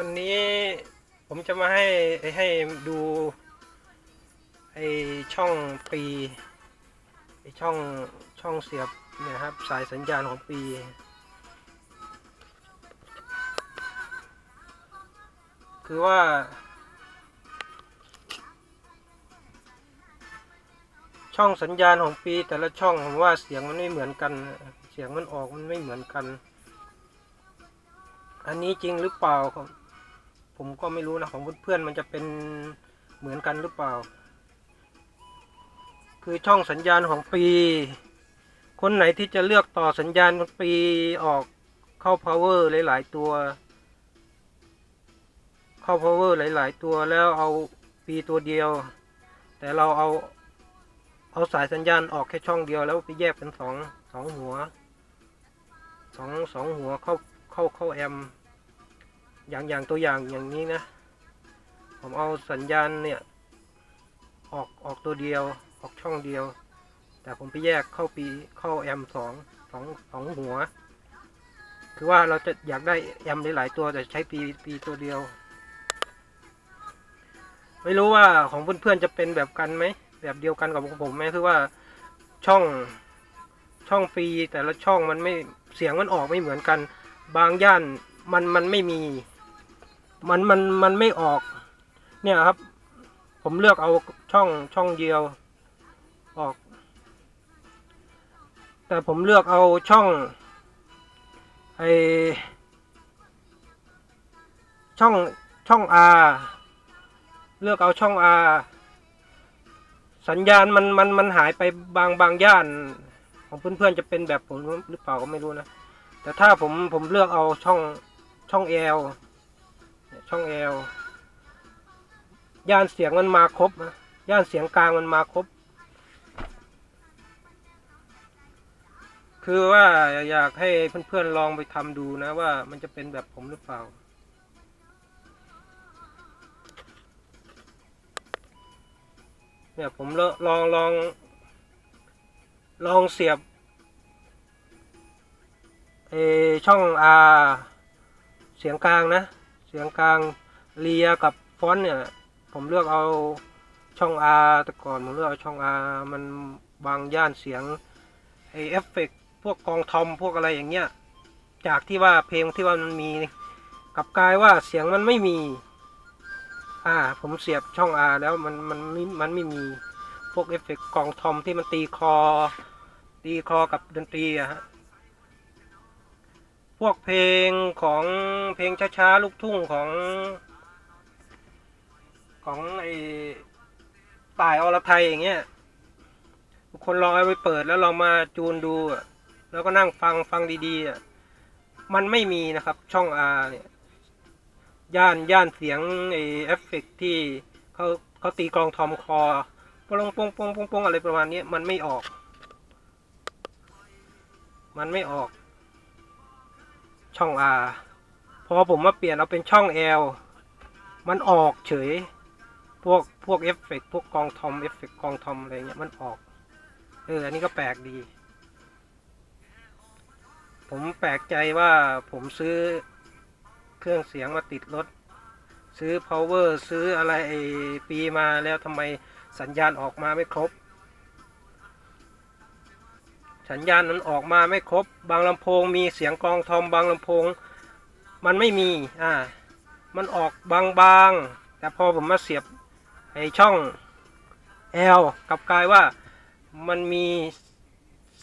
วันนี้ผมจะมาให้ให้ดูไอช่องปีไอช่องช่องเสียบเนี่ยครับสายสัญญาณของปีคือว่า ช่องสัญญาณของปีแต่ละช่องผมว่าเสียงมันไม่เหมือนกัน เสียงมันออกมันไม่เหมือนกัน อันนี้จริงหรือเปล่าครับ ผมก็ไม่รู้นะของเพื่อนๆมันจะเป็นเหมือนกันหรือเปล่า คือช่องสัญญาณของปี คนไหนที่จะเลือกต่อสัญญาณปีออกเข้า power หลาย ๆ ตัว เข้า power หลาย ๆ ตัวแล้วเอาปีตัวเดียว แต่เราเอาเอาสายสัญญาณออกแค่ช่องเดียวแล้วไปแยกเป็นสองสองหัวสองสองหัวเข้าเข้าเข้าแอม อย่างอย่างตัวอย่างอย่างนี้นะ ผมเอาสัญญาณเนี่ย ออกออกตัวเดียวออกช่องเดียว แต่ผมไปแยกเข้าปีเข้าแอมสองสองสองหัว คือว่าเราจะอยากได้แอมหลายๆตัวแต่ใช้ปีปีตัวเดียว ไม่รู้ว่าของเพื่อนๆจะเป็นแบบกันไหมแบบเดียวกันกับของผมไหมคือว่าช่องช่องปีแต่ละช่องมันไม่เสียงมันออกไม่เหมือนกัน บางย่านมันมันไม่มี มันมันมันไม่ออก เนี่ยครับ ผมเลือกเอาช่องช่องเดียว ออก แต่ผมเลือกเอาช่องไอช่องช่อง R เลือกเอาช่อง R สัญญาณมันมันมันหายไปบางบางย่าน ของเพื่อนๆจะเป็นแบบผมหรือเปล่าก็ไม่รู้นะ แต่ถ้าผมผมเลือกเอาช่องช่อง L ช่อง L ย่านเสียงมันมาครบนะย่านเสียงกลางมันมาครบ คือว่าอยากให้เพื่อนๆลองไปทำดูนะว่ามันจะเป็นแบบผมหรือเปล่าเนี่ยผมลองลอง ลองเสียบเอช่อง R เสียงกลางนะ สียงกลางเลียกับฟอนต์เนี่ย ผมเลือกเอาช่อง R แต่ก่อนผมเลือกเอาช่อง R มันบางย่านเสียงไอเอฟเฟกต์พวกกองทอมพวกอะไรอย่างเงี้ยจากที่ว่าเพลงที่ว่ามันมีกลับกลายว่าเสียงมันไม่มี อ่า ผมเสียบช่อง R แล้วมันมันไม่มันไม่มีพวกเอฟเฟกต์กองทอมที่มันตีคอ ตีคอกับดนตรีอะฮะ พวกเพลงของเพลงช้าๆลูกทุ่งของ ของไอ้ต่ายอรไทยอย่างเงี้ยทุกคนลองเอาไปเปิดแล้วลองมาจูนดูแล้วก็นั่งฟังฟังดีๆมันไม่มีนะครับช่อง R เนี่ยย่านย่านเสียงไอเอฟเฟกต์ที่เขาเขาตีกลองทอมคอปงปงปงปงปงอะไรประมาณนี้มันไม่ออก มันไม่ออก ช่อง R พอผมมาเปลี่ยนเอาเป็นช่อง L มันออกเฉย พวกพวกเอฟเฟกพวกกองทอมเอฟเฟกกองทอมอะไรเงี้ยมันออก เออ อันนี้ก็แปลกดี ผมแปลกใจว่าผมซื้อเครื่องเสียงมาติดรถ ซื้อ power ซื้ออะไรปีมาแล้วทำไมสัญญาณออกมาไม่ครบ สัญญาณมันออกมาไม่ครบบางลำโพงมีเสียงกลองทอมบางลำโพง มันไม่มีอ่ามันออกบางๆ แต่พอผมมาเสียบไอ้ช่อง L กลับกลายว่ามันมี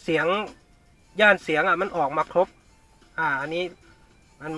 เสียงย่านเสียงอะมันออกมาครบ อ่าอันนี้มัน